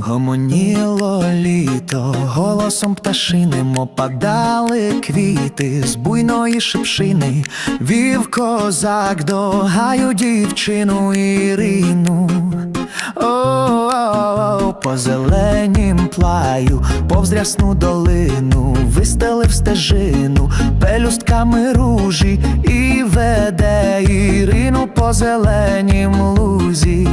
Гомоніло літо, голосом пташиним опадали квіти з буйної шипшини, вів козак до гаю дівчину Ірину. О, по зеленім плаю, повз рясну долину, вистелив стежину пелюстками ружі і веде Ірину по зеленім лузі.